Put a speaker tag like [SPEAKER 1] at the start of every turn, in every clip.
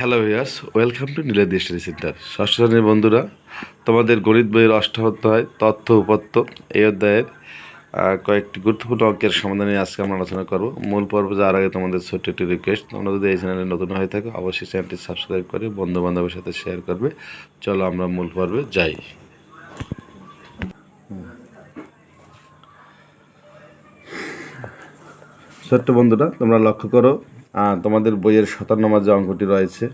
[SPEAKER 1] hello years welcome to Nila study centre ষষ্ঠ শ্রেণীর বন্ধুরা তোমাদের গণিত বইয়ের অষ্টহত্যায় তথ্য উপত্য এই অধ্যায়ের কয়েকটি গুরুত্বপূর্ণ অঙ্কের সমাধান নিয়ে আজকে আমরা আলোচনা করবো মূল পর্ব যাওয়ার আগে তোমাদের ছোট্ট একটি রিকোয়েস্ট তোমরা যদি এই চ্যানেলে নতুন হয়ে থাকো অবশ্যই চ্যানেলটি সাবস্ক্রাইব করে বন্ধু বান্ধবের সাথে শেয়ার করবে চলো আমরা মূল পর্বে যাই ছোট্ট বন্ধুরা তোমরা লক্ষ্য করো তোমাদের বইয়ের সতেরো নম্বর যে অঙ্কটি রয়েছে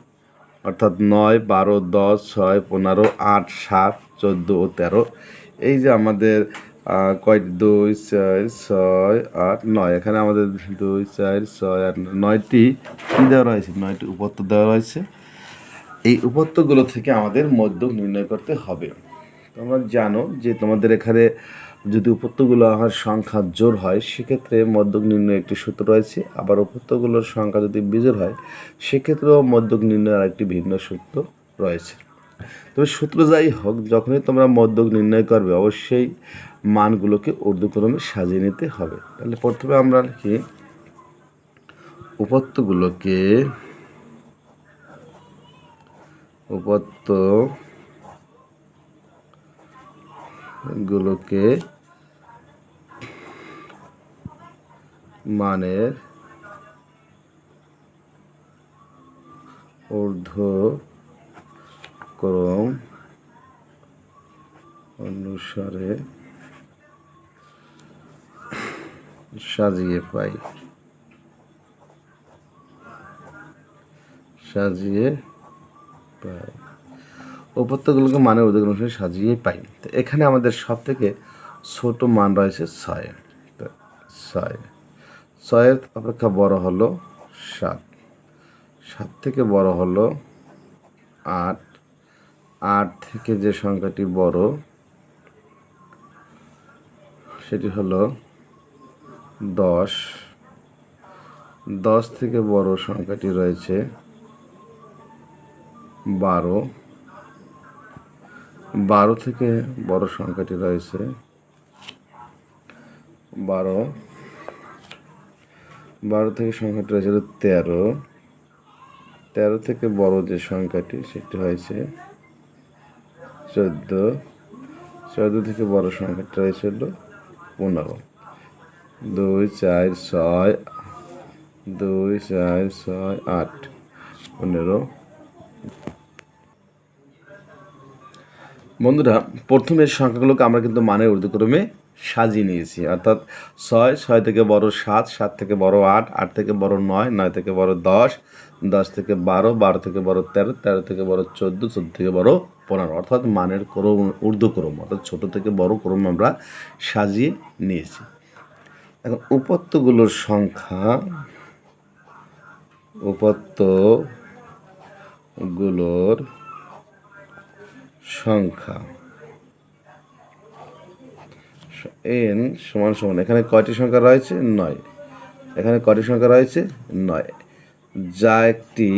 [SPEAKER 1] অর্থাৎ নয় বারো দশ ছয় পনেরো আট সাত চোদ্দো ও তেরো এই যে আমাদের কয় দুই চার ছয় আট নয় এখানে আমাদের দুই চার ছয় আট নয়টি কী দেওয়া রয়েছে নয়টি উপত্য দেওয়া রয়েছে এই উপত্যগুলো থেকে আমাদের মধ্যম নির্ণয় করতে হবে তোমরা জানো যে তোমাদের এখানে যদি উপত্যগুলো আহার সংখ্যা জোর হয় সেক্ষেত্রে মদ্যক নির্ণয় একটি সূত্র রয়েছে আবার উপত্যগুলোর সংখ্যা যদি বিজোর হয় সেক্ষেত্রেও মদ্যক নির্ণয়ের একটি ভিন্ন সূত্র রয়েছে তবে সূত্র যাই হোক যখনই তোমরা মদ্যক নির্ণয় করবে অবশ্যই মানগুলোকে ঊর্ধ্বক্রমে সাজিয়ে নিতে হবে তাহলে প্রথমে আমরা লিখি উপত্যগুলোকে উপত্য গুলোকে মানের ক্রম অনুসারে সাজিয়ে পাই সাজিয়ে পাই উপত্যকাগুলোকে মানের ঊর্ধ্বক্রম অনুসারে সাজিয়ে পাই তো এখানে আমাদের সব থেকে ছোট মান রয়েছে ছয় ছয় ছয়ের অপেক্ষা বড় হলো সাত সাত থেকে বড় হলো আট আট থেকে যে সংখ্যাটি বড় সেটি হলো দশ দশ থেকে বড় সংখ্যাটি রয়েছে বারো বারো থেকে বড় সংখ্যাটি রয়েছে বারো বারো থেকে সংখ্যাটা হয়েছে তেরো তেরো থেকে বড় যে সংখ্যাটি সেটি হয়েছে চোদ্দ চোদ্দ থেকে বড় সংখ্যাটা হয়েছিল পনেরো দুই চার ছয় দুই চার ছয় আট পনেরো বন্ধুরা প্রথমের সংখ্যাগুলোকে আমরা কিন্তু মানের ঊর্ধ্বক্রমে সাজিয়ে নিয়েছি অর্থাৎ ছয় ছয় থেকে বড় সাত সাত থেকে বড় আট আট থেকে বড় নয় নয় থেকে বড় দশ দশ থেকে বারো বারো থেকে বড় তেরো তেরো থেকে বড় চোদ্দো চোদ্দ থেকে বড় পনেরো অর্থাৎ মানের ক্রম ঊর্ধ্বক্রম অর্থাৎ ছোটো থেকে বড় ক্রম আমরা সাজিয়ে নিয়েছি এখন উপত্যগুলোর সংখ্যা উপত্যগুলোর সংখ্যা এন সমান সমান এখানে কয়টি সংখ্যা রয়েছে নয় এখানে কয়টি সংখ্যা রয়েছে নয় যা একটি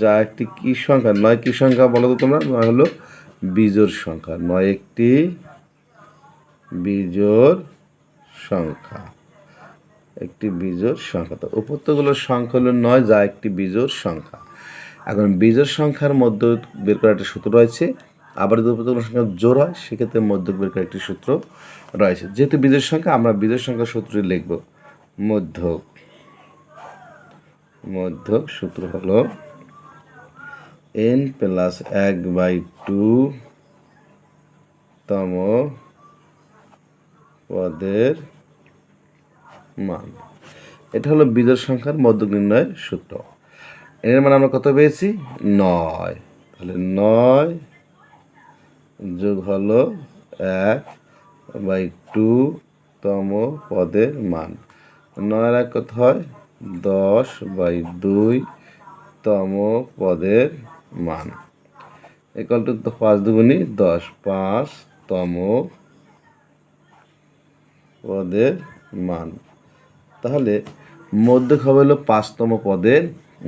[SPEAKER 1] যা একটি কি সংখ্যা নয় কি সংখ্যা বলো তো তোমরা নয় হলো বিজোর সংখ্যা নয় একটি বিজোর সংখ্যা একটি বিজোর সংখ্যা তো উপত্যগুলোর সংখ্যা হলো নয় যা একটি বিজোর সংখ্যা এখন বিজোর সংখ্যার মধ্যে বের করা একটা সূত্র রয়েছে আবার যদি প্রত্যেক সংখ্যা জোর হয় সেক্ষেত্রে মধ্যক একটি সূত্র রয়েছে যেহেতু বিদেশ সংখ্যা আমরা বিদেশ সংখ্যা সূত্রে লিখব মধ্যক মধ্যক সূত্র হলো এন প্লাস এক বাই টু তম পদের মান এটা হলো বিজোড় সংখ্যার মধ্যক নির্ণয়ের সূত্র এর মান আমরা কত পেয়েছি নয় তাহলে নয় যোগ হলো এক বাই টু তম পদের মান নয়ের এক কত হয় দশ বাই দুই তম পদের মান ইকাল তো পাঁচ দুগুনি দশ পাঁচ তম পদের মান তাহলে মধ্যে হবে হলো পাঁচতম পদের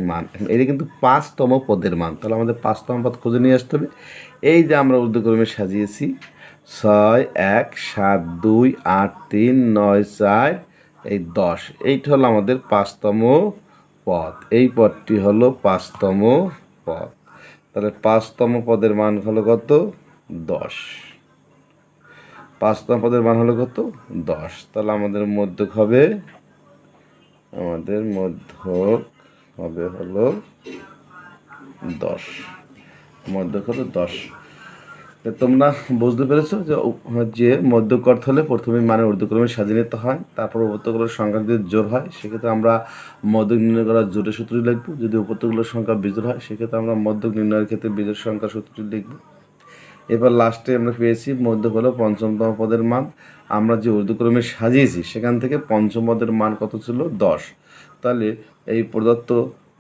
[SPEAKER 1] মান এটা কিন্তু পাঁচতম পদের মান তাহলে আমাদের পাঁচতম পদ খুঁজে নিয়ে আসতে হবে এই যে আমরা উর্দুক্রমে সাজিয়েছি ছয় এক সাত দুই আট তিন নয় চার এই দশ এইটা হলো আমাদের পাঁচতম পদ এই পদটি হলো পাঁচতম পদ তাহলে পাঁচতম পদের মান হলো কত দশ পাঁচতম পদের মান হলো কত দশ তাহলে আমাদের মধ্যক হবে আমাদের মধ্যক হবে হলো দশ মধ্যক হলো দশ তোমরা বুঝতে পেরেছো যে যে মধ্যক হলে প্রথমে মানে ঊর্ধ্বক্রমে সাজিয়ে নিতে হয় তারপর উপত্যগুলোর সংখ্যা যদি জোর হয় সেক্ষেত্রে আমরা মধ্যক নির্ণয় করার জোরের সূত্রটি লিখবো যদি উপত্যগুলোর সংখ্যা বিজোর হয় সেক্ষেত্রে আমরা মধ্যক নির্ণয়ের ক্ষেত্রে বিজোর সংখ্যা সূত্রটি লিখবো এবার লাস্টে আমরা পেয়েছি মধ্যক হলো পঞ্চমতম পদের মান আমরা যে ঊর্ধ্বক্রমে সাজিয়েছি সেখান থেকে পঞ্চম পদের মান কত ছিল দশ তাহলে এই প্রদত্ত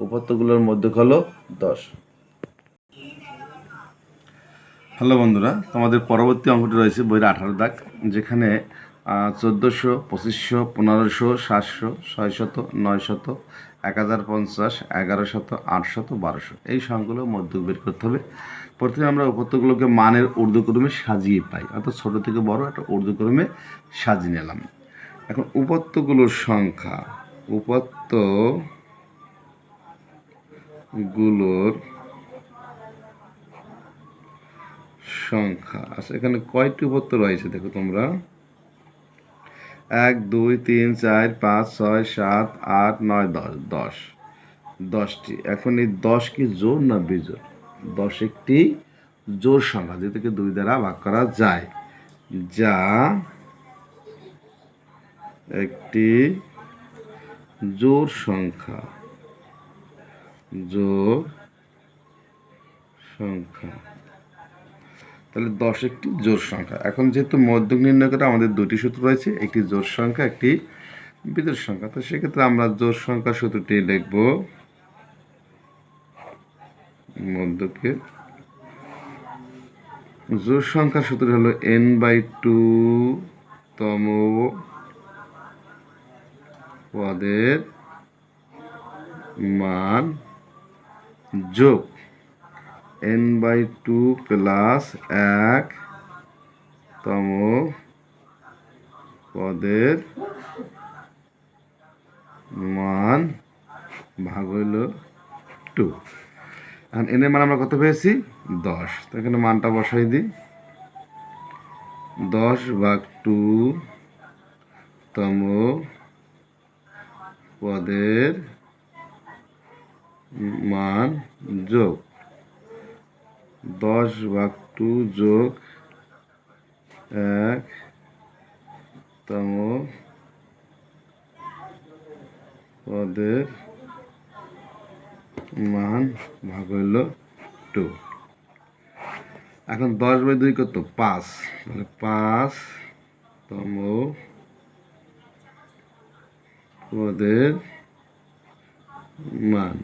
[SPEAKER 1] উপত্যগুলোর মধ্যে হলো দশ হ্যালো বন্ধুরা তোমাদের পরবর্তী অঙ্কটি রয়েছে বইয়ের আঠারো দাগ যেখানে চোদ্দোশো পঁচিশশো পনেরোশো সাতশো ছয়শত নয়শত এক হাজার পঞ্চাশ এগারো শত আটশত বারোশো এই সংখ্যাগুলো মধ্যে বের করতে হবে প্রথমে আমরা উপত্যগুলোকে মানের উর্দুক্রমে সাজিয়ে পাই অর্থাৎ ছোটো থেকে বড় একটা উর্দুক্রমে সাজিয়ে নিলাম এখন উপত্যগুলোর সংখ্যা উপাত্ত গুলোর সংখ্যা আচ্ছা এখানে কয়টি উপাত্ত রয়েছে দেখো তোমরা এক দুই তিন চার পাঁচ ছয় সাত আট নয় দশ দশ দশটি এখন এই দশ কি জোর না বিজোর দশ একটি জোর সংখ্যা যেটাকে দুই দ্বারা ভাগ করা যায় যা একটি জোর সংখ্যা জোর সংখ্যা তাহলে দশ একটি জোর সংখ্যা এখন যেহেতু মধ্যক নির্ণয় করে আমাদের দুটি সূত্র রয়েছে একটি জোর সংখ্যা একটি বিদ্যুৎ সংখ্যা তো সেক্ষেত্রে আমরা জোর সংখ্যা সূত্রটি লিখব মধ্যকের জোর সংখ্যা সূত্র হলো এন বাই টু তম পদের মান যোগ এন বাই টু প্লাস এক তম পদের মান ভাগ হইল টু এখন এনের মান আমরা কত পেয়েছি দশ তো এখানে মানটা বসাই দিই দশ ভাগ টু তম পদের মান যোগ দশ ভাগ টু যোগ এক তম পদের মান ভাগ হইল টু এখন দশ বাই দুই কত পাঁচ তাহলে পাঁচ তম পদের মান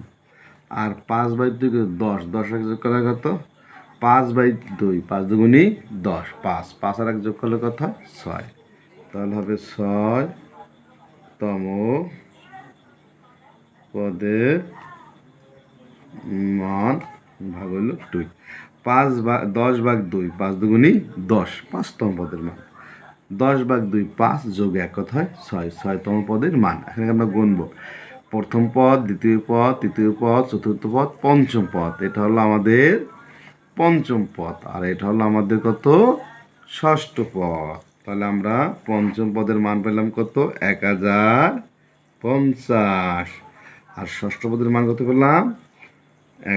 [SPEAKER 1] আর পাঁচ বাই দুই দশ দশ এক যোগ করার কত পাঁচ বাই দুই পাঁচ দুগুণি দশ পাঁচ পাঁচ আর এক যোগ করলে কত ছয় তাহলে হবে ছয় তম পদের মান ভাগ হইল দুই পাঁচ বা দশ ভাগ দুই পাঁচ দুগুণি দশ পাঁচতম পদের মান দশ ভাগ দুই পাঁচ যোগ এক হয় ছয় ছয়তম পদের মান এখানে আমরা গুনব প্রথম পদ দ্বিতীয় পদ তৃতীয় পদ চতুর্থ পদ পঞ্চম পদ এটা হলো আমাদের পঞ্চম পদ আর এটা হলো আমাদের কত ষষ্ঠ পদ তাহলে আমরা পঞ্চম পদের মান পেলাম কত এক হাজার পঞ্চাশ আর ষষ্ঠ পদের মান কত পেলাম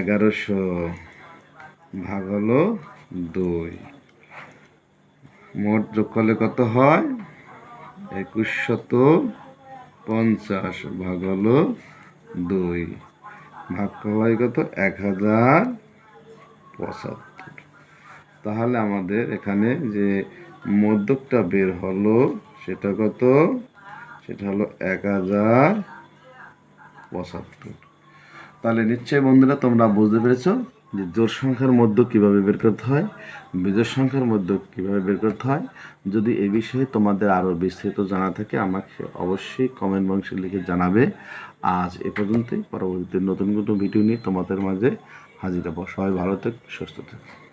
[SPEAKER 1] এগারোশো ভাগ হলো দুই মোট যোগ করলে কত হয় একুশ শত পঞ্চাশ ভাগ হলো দুই ভাগ হয় কত এক হাজার পঁচাত্তর তাহলে আমাদের এখানে যে মধ্যকটা বের হলো সেটা কত সেটা হলো এক হাজার পঁচাত্তর তাহলে নিশ্চয়ই বন্ধুরা তোমরা বুঝতে পেরেছো যে জোর সংখ্যার মধ্য কিভাবে বের করতে হয় বিজোর সংখ্যার মধ্য কিভাবে বের করতে হয় যদি এ বিষয়ে তোমাদের আরও বিস্তারিত জানা থাকে আমাকে অবশ্যই কমেন্ট বক্সে লিখে জানাবে আজ এ পর্যন্তই পরবর্তীতে নতুন কোনো ভিডিও নিয়ে তোমাদের মাঝে হাজির হবো সবাই ভালো থাকবে সুস্থ থাকবে